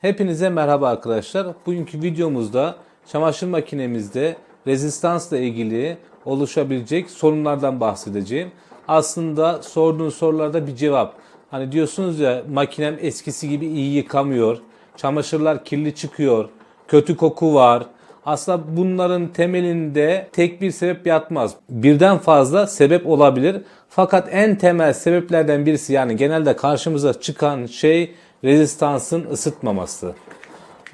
Hepinize merhaba arkadaşlar. Bugünkü videomuzda çamaşır makinemizde rezistansla ilgili oluşabilecek sorunlardan bahsedeceğim. Aslında sorduğunuz sorularda bir cevap. Hani diyorsunuz ya makinem eskisi gibi iyi yıkamıyor, çamaşırlar kirli çıkıyor, kötü koku var. Aslında bunların temelinde tek bir sebep yatmaz. Birden fazla sebep olabilir. Fakat en temel sebeplerden birisi yani genelde karşımıza çıkan şey rezistansın ısıtmaması.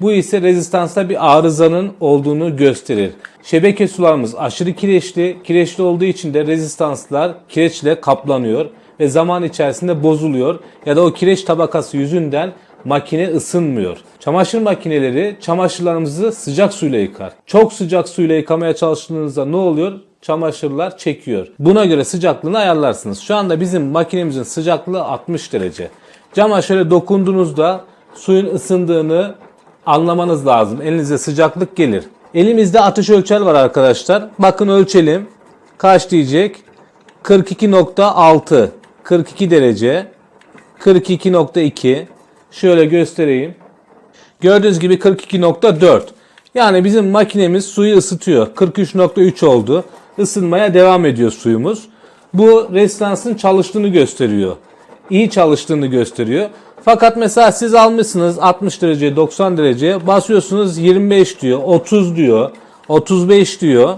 Bu ise rezistansta bir arızanın olduğunu gösterir. Şebeke sularımız aşırı kireçli. Kireçli olduğu için de rezistanslar kireçle kaplanıyor ve zaman içerisinde bozuluyor ya da o kireç tabakası yüzünden makine ısınmıyor. Çamaşır makineleri çamaşırlarımızı sıcak suyla yıkar. Çok sıcak suyla yıkamaya çalıştığınızda ne oluyor? Çamaşırlar çekiyor. Buna göre sıcaklığını ayarlarsınız. Şu anda bizim makinemizin sıcaklığı 60 derece. Cama şöyle dokunduğunuzda suyun ısındığını anlamanız lazım. Elinize sıcaklık gelir. Elimizde ateş ölçer var arkadaşlar. Bakın ölçelim. Kaç diyecek? 42.6 42 derece 42.2 Şöyle göstereyim. Gördüğünüz gibi 42.4 yani bizim makinemiz suyu ısıtıyor. 43.3 oldu. Isınmaya devam ediyor suyumuz. Bu rezistansın çalıştığını gösteriyor. İyi çalıştığını gösteriyor. Fakat mesela siz almışsınız 60 derece 90 derece basıyorsunuz 25 diyor 30 diyor 35 diyor.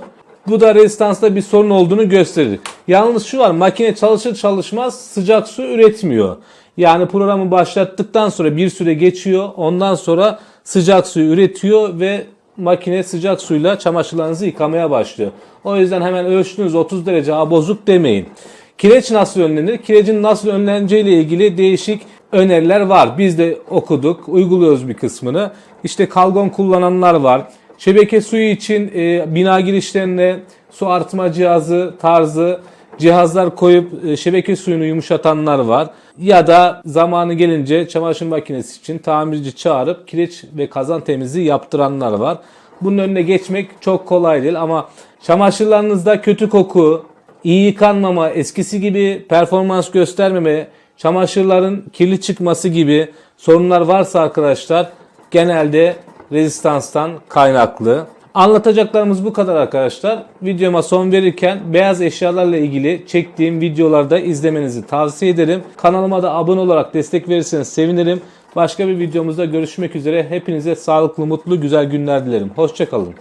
Bu da rezistansta bir sorun olduğunu gösterir. Yalnız şu var makine çalışır çalışmaz sıcak su üretmiyor. Yani programı başlattıktan sonra bir süre geçiyor. Ondan sonra sıcak suyu üretiyor ve makine sıcak suyla çamaşırlarınızı yıkamaya başlıyor. O yüzden hemen ölçtünüz 30 derece ha bozuk demeyin. Kireç nasıl önlenir? Kirecin nasıl önleneceği ile ilgili değişik öneriler var. Biz de okuduk, uyguluyoruz bir kısmını. İşte kalgon kullananlar var. Şebeke suyu için e, bina girişlerine su arıtma cihazı tarzı cihazlar koyup e, şebeke suyunu yumuşatanlar var. Ya da zamanı gelince çamaşır makinesi için tamirci çağırıp kireç ve kazan temizliği yaptıranlar var. Bunun önüne geçmek çok kolay değil ama çamaşırlarınızda kötü koku, iyi yıkanmama, eskisi gibi performans göstermeme, çamaşırların kirli çıkması gibi sorunlar varsa arkadaşlar genelde rezistanstan kaynaklı. Anlatacaklarımız bu kadar arkadaşlar. Videoma son verirken beyaz eşyalarla ilgili çektiğim videolarda izlemenizi tavsiye ederim. Kanalıma da abone olarak destek verirseniz sevinirim. Başka bir videomuzda görüşmek üzere. Hepinize sağlıklı, mutlu, güzel günler dilerim. Hoşçakalın.